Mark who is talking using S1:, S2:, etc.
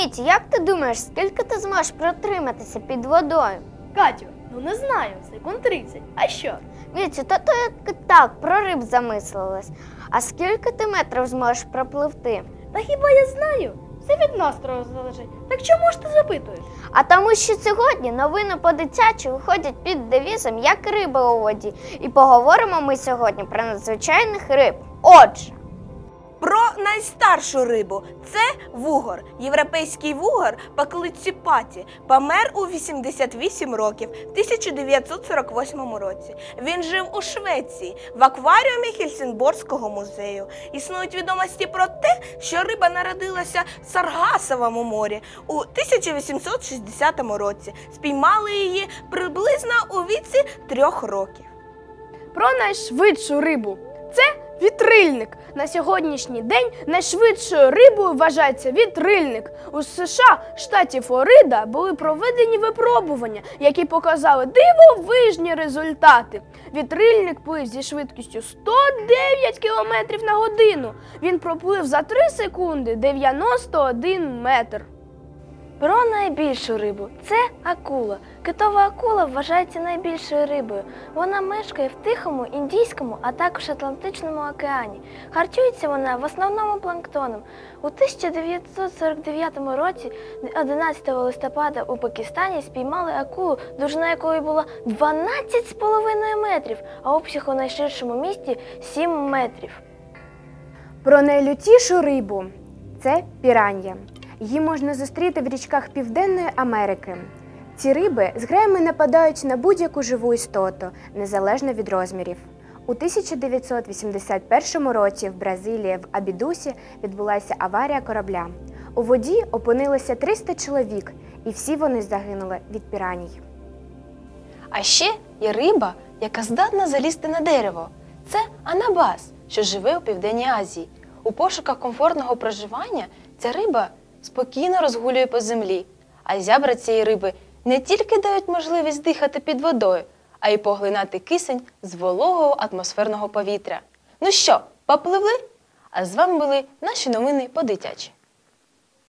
S1: Міті, як ти думаєш, скільки ти зможеш протриматися під водою?
S2: Катю, ну не знаю, секунд 30. А що?
S1: Міті, то ти так про риб замислилась. А скільки ти метрів зможеш пропливти?
S2: Та хіба я знаю? Все від настрою залежить. Так чому ж ти запитуєш?
S1: А тому, що сьогодні новини по дитячі виходять під девізом як риба у воді. І поговоримо ми сьогодні про надзвичайних риб. Отже,
S3: найстаршу рибу це вугор. Європейський вугор по кличці Паті помер у 88 років в 1948 році. Він жив у Швеції в акваріумі Хельсінборського музею. Існують відомості про те, що риба народилася в Саргасовому морі у 1860 році. Спіймали її приблизно у віці трьох років.
S2: Про найшвидшу рибу. Це вітрильник. На сьогоднішній день найшвидшою рибою вважається вітрильник. У США, штаті Флорида, були проведені випробування, які показали дивовижні результати. Вітрильник плив зі швидкістю 109 км на годину. Він проплив за 3 секунди 91 метр.
S4: Про найбільшу рибу це акула. Китова акула вважається найбільшою рибою. Вона мешкає в Тихому, Індійському, а також Атлантичному океані. Харчується вона в основному планктоном. У 1949 році, 11 листопада, у Пакистані спіймали акулу, довжина якої була 12,5 метрів, а обсяг у найширшому місті 7 метрів.
S5: Про найлютішу рибу це піран'я. Її можна зустріти в річках Південної Америки. Ці риби з граями нападають на будь-яку живу істоту, незалежно від розмірів. У 1981 році в Бразилії в Абідусі відбулася аварія корабля. У воді опинилося 300 чоловік, і всі вони загинули від піраній.
S6: А ще є риба, яка здатна залізти на дерево. Це анабас, що живе у Південній Азії. У пошуках комфортного проживання ця риба спокійно розгулює по землі. А зябра цієї риби не тільки дають можливість дихати під водою, а й поглинати кисень з вологого атмосферного повітря. Ну що, попливли? А з вами були наші новини по дитячі.